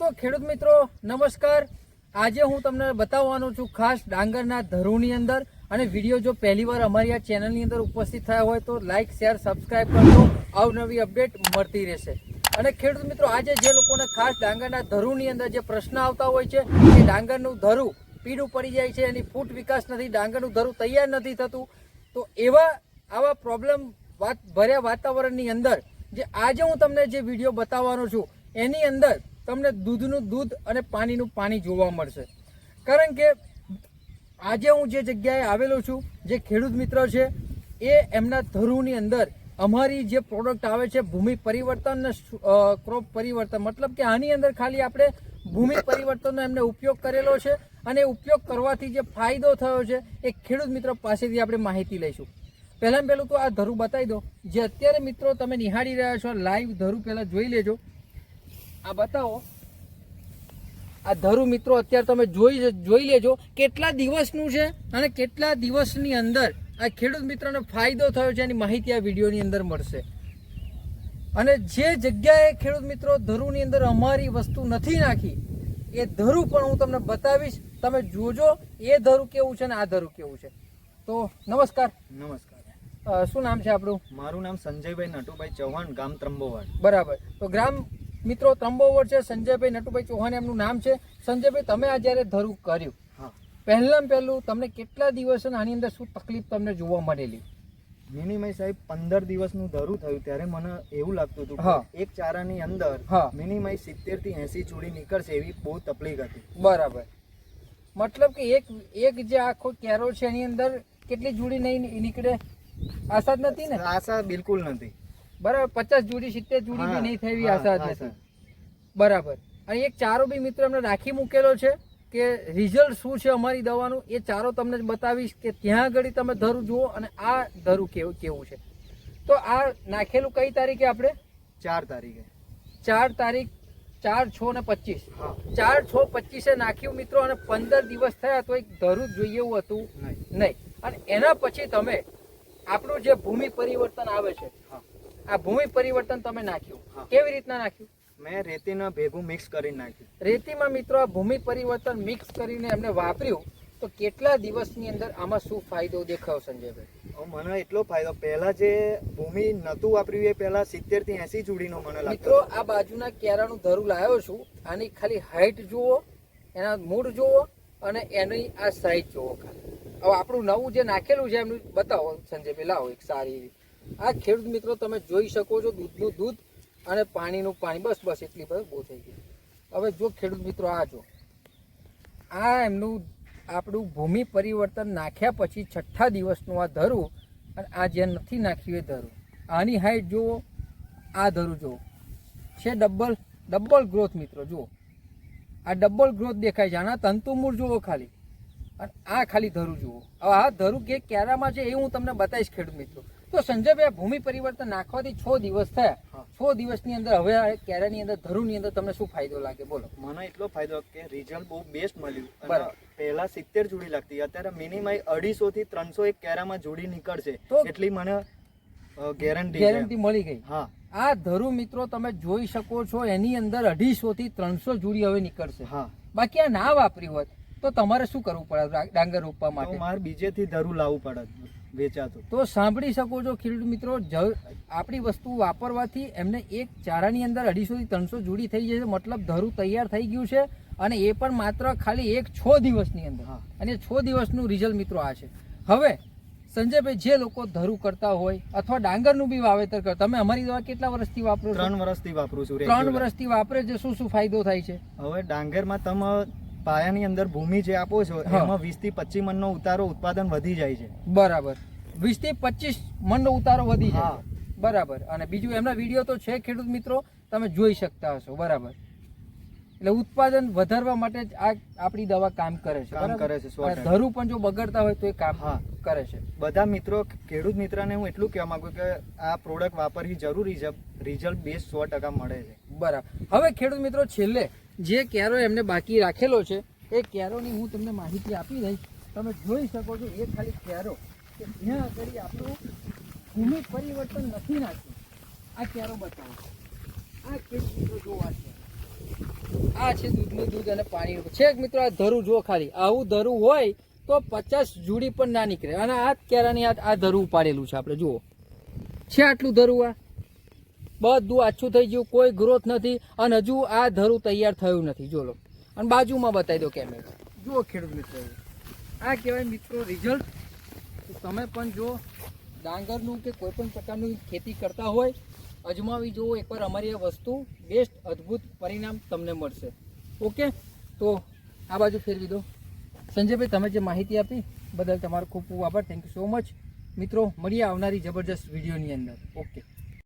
તો ખેડૂત મિત્રો, નમસ્કાર. આજે હું તમને બતાવવાનો છું ખાસ ડાંગરના ધરુની અંદર. અને વીડિયો જો પહેલી વાર અમારી આ ચેનલની અંદર ઉપસ્થિત થયા હોય તો લાઇક શેર સબસ્ક્રાઈબ કરજો. અવનવી અપડેટ મળતી રહેશે. અને ખેડૂત મિત્રો, આજે જે લોકોને ખાસ ડાંગરના ધરુની અંદર જે પ્રશ્ન આવતા હોય છે, કે ડાંગરનું ધરું પીળું પડી જાય છે, એની ફૂટ વિકાસ નથી, ડાંગરનું ધરું તૈયાર નથી થતું, તો એવા આવા પ્રોબ્લેમ વાત ભર્યા વાતાવરણની અંદર, જે આજે હું તમને જે વીડિયો બતાવવાનો છું, એની અંદર તમને દૂધનું દૂધ અને પાણીનું પાણી જોવા મળશે. કારણ કે આજે હું જે જગ્યાએ આવેલો છું, જે ખેડૂત મિત્ર છે, એ એમના ધરુની અંદર અમારી જે પ્રોડક્ટ આવે છે, ભૂમિ પરિવર્તન ક્રોપ પરિવર્તન, મતલબ કે આની અંદર ખાલી આપણે ભૂમિ પરિવર્તનનો એમને ઉપયોગ કરેલો છે અને ઉપયોગ કરવાથી જે ફાયદો થયો છે, એ ખેડૂત મિત્રો પાસેથી આપણે માહિતી લઈશું. પહેલાં પહેલું તો આ ધરું બતાવી દો જે અત્યારે મિત્રો તમે નિહાળી રહ્યા છો લાઈવ ધરું પહેલાં જોઈ લેજો. આ બતાવો. આ ધરુ મિત્રો અત્યારે તમે જોઈ જોઈ લેજો કેટલા દિવસનું છે અને કેટલા દિવસની અંદર આ ખેડૂત મિત્રને ફાયદો થયો છે એની માહિતી આ વિડીયોની અંદર મળશે. અને જે જગ્યાએ ખેડૂત મિત્રો ધરુની અંદર અમારી વસ્તુ નથી નાખી એ ધરુ પણ હું તમને બતાવીશ. તમે જોજો એ ધરુ કેવું છે અને આ ધરુ કેવું છે. તો નમસ્કાર. નમસ્કાર. શું નામ છે આપણું? મારું નામ સંજયભાઈ નટુભાઈ ચૌહાણ ગામ ત્રંબોવાડ. બરાબર. તો ગ્રામ મિત્રો ત્રંબોવર છે સંજયભાઈ નટુભાઈ ચૌહાણ એમનું નામ છે. સંજયભાઈ તમે આ જ્યારે ધરું કર્યું પહેલાં પહેલું તમને કેટલા દિવસ આની અંદર શું તકલીફ તમને જોવા મળેલી? મિનિમય સાહેબ પંદર દિવસનું ધરું થયું ત્યારે મને એવું લાગતું હતું. કે એક ચારાની અંદર. મિનિમય સિત્તેરથી એસી ચૂડી નીકળશે એવી બહુ તકલીફ હતી. બરાબર. મતલબ કે એક એક જે આખો કેરો છે એની અંદર કેટલી જોડી નહીં નીકળે? આશા જ નથી ને? આશા બિલકુલ નથી. બરાબર પચાસ જોડી સિત્તેર જોડી બી નહીં થઈ એવી આશા છે હા, બરાબર. અને એક ચારો બી મિત્ર અમને રાખી મૂકેલો છે કે રિઝલ્ટ શું છે અમારી દવાનું એ ચારો તમને બતાવીશ કે ત્યાં આગળ તમે ધરું જુઓ અને આ ધરું કેવું કેવું છે. તો આ નાખેલું કઈ તારીખે આપણે? ચાર તારીખે. ચાર તારીખ ચાર છ ને પચીસ. ચાર છ પચીસે નાખ્યું મિત્રો અને પંદર દિવસ થયા તો એક ધરું જોઈએ એવું હતું. નહીં. નહીં. અને એના પછી તમે આપણું જે ભૂમિ પરિવર્તન આવે છે આ ભૂમિ પરિવર્તન તમે નાખ્યું. કેવી રીતના નાખ્યું? મેં રેતીના ભેગું મિક્સ કરી નાખ્યું. રેતીમાં મિત્રો આ ભૂમિ પરિવર્તન મિક્સ કરીને એમને વાપર્યું તો કેટલા દિવસની અંદર આમાં શું ફાયદો દેખાયો સંજયભાઈ? મને એટલો ફાયદો. પહેલા જે ભૂમિ નતું વાપર્યું એ પહેલા સિત્તેરથી એસી જુડીનો મને મિત્રો આ બાજુના કેરાનું ધરું લાવ્યો છું. આની ખાલી હાઈટ જુઓ એના મૂળ જુઓ અને એની આ સાઈઝ જુઓ ખાલી. હવે આપણું નવું જે નાખેલું છે એમનું બતાવો સંજયભાઈ લાવો એક સારી એવી આ ખેડૂત મિત્રો તમે જોઈ શકો છો દૂધનું દૂધ અને પાણીનું પાણી. બસ બસ, એટલી બસ બહુ થઈ ગયું હવે જો ખેડૂત મિત્રો આ જો. આ એમનું આપણું ભૂમિ પરિવર્તન નાખ્યા પછી છઠ્ઠા દિવસનું આ ધરું અને આ જે નથી નાખ્યું એ ધરું. આની હાઈટ જુઓ. આ ધરું જુઓ. છે ડબલ ડબલ ગ્રોથ મિત્રો, જુઓ. આ ડબલ ગ્રોથ દેખાય છે. આના તંતુમૂળ જુઓ ખાલી. અને આ ખાલી ધરું જુઓ. હવે આ ધરું કે ક્યારામાં છે એ હું તમને બતાવીશ ખેડૂત મિત્રો. તો સંજયભાઈ ભૂમિ પરિવર્તન નાખવાથી છ દિવસ થયા. છ દિવસની અંદર હવે કેરાની અંદર ધરુની અંદર તમને શું ફાયદો લાગે? બોલો. મને એટલો ફાયદો કે રિઝલ્ટ બહુ બેસ્ટ મળ્યું. બરાબર. પહેલા સિત્તેર જોડી લાગતી. અત્યારે મિનિમમ અઢીસો થી ત્રણસો એક કેરામાં જોડી નીકળશે. એટલી મને ગેરંટી ગેરંટી મળી ગઈ. હા. આ ધરુ મિત્રો તમે જોઈ શકો છો એની અંદર અઢીસો થી ત્રણસો જોડી હવે નીકળશે. હા. બાકી આ ના વાપરી હોત તો તમારે શું કરવું પડે ડાંગર રોપવા માટે? મારે બીજેથી ધરું લાવવું પડે. વેચાતું. તો સાંભળી શકો છો ખેડૂત મિત્રો આપણી વસ્તુ વાપરવાથી એમને એક ચારાની અંદર અઢીસો થી ત્રણસો જોડી થઈ જશે મતલબ ધરું તૈયાર થઈ ગયું છે અને એ પણ માત્ર ખાલી એક છ દિવસની અંદર. અને છ દિવસનું રિઝલ્ટ મિત્રો આ છે. હવે સંજયભાઈ જે લોકો ધરું કરતા હોય અથવા ડાંગરનું બી વાવેતર કરતા તમે અમારી દવા કેટલા વર્ષથી વાપરો ત્રણ વર્ષથી વાપરું છું ત્રણ વર્ષથી વાપરે છે શું શું ફાયદો થાય છે? હવે ડાંગરમાં તમે પાયાની અંદર ભૂમિ જે આપો છો એમાં વીસથી પચીસ મણનો ઉતારો ઉત્પાદન વધી જાય છે. બરાબર. વીસથી પચીસ મણનો ઉતારો વધી જાય. બરાબર. અને બીજું એમના વીડિયો તો છે ખેડૂત મિત્રો તમે જોઈ શકતા હશો. બરાબર. એટલે ઉત્પાદન વધારવા માટે જ આ આપણી દવા કામ કરે છે. કામ કરે છે, ધરું પણ જો બગડતા હોય તો એ કામ. કરે છે. બધા મિત્રો ખેડૂત મિત્રને હું એટલું કહેવા માંગુ કે આ પ્રોડક્ટ વાપરવી જરૂરી છે. રિઝલ્ટ બેસ્ટ સો ટકા મળે છે. બરાબર. હવે ખેડૂત મિત્રો છેલ્લે જે કેરો એમને બાકી રાખેલો છે, એ કેરોની હું તમને માહિતી આપી દઈશ. તમે જોઈ શકો છો, એ ખાલી કેરો કે જ્યાં આગળ આપણું ભૂમિ પરિવર્તન નથી નાખ્યું. આ કેરો બતાવો. આ ખેડૂત જોવા છે. આ છે દૂધનું દૂધ અને પાણીનું છેક મિત્રો, આ ધરું જો ખાલી. આવું ધરું હોય તો પચાસ જુડી પણ ના નીકળે. અને આ કેરાની આ આ ધરું ઉપાડેલું છે આપણે, જુઓ. છે આટલું ધરું આ? બધું આછું થઈ ગયું, કોઈ ગ્રોથ નથી અને હજુ આ ધરું તૈયાર થયું નથી. જો લો અને બાજુમાં બતાવી દો કેમેરા જુઓ ખેડૂત મિત્રો. આ કહેવાય મિત્રો રિઝલ્ટ તમે પણ જો ડાંગરનું કે કોઈ પણ પ્રકારનું ખેતી કરતા હોય, અજમાવી જુઓ, એકવાર અમારી આ વસ્તુ બેસ્ટ અદ્ભુત પરિણામ તમને મળશે. ઓકે? તો આ બાજુ ફેરવી દો. સંજયભાઈ, તમે જે માહિતી આપી, બદલ તમારો ખૂબ ખૂબ આભાર. થેન્ક યુ સો મચ મિત્રો, મળીએ આવનારી જબરજસ્ત વિડીયોની અંદર. ઓકે.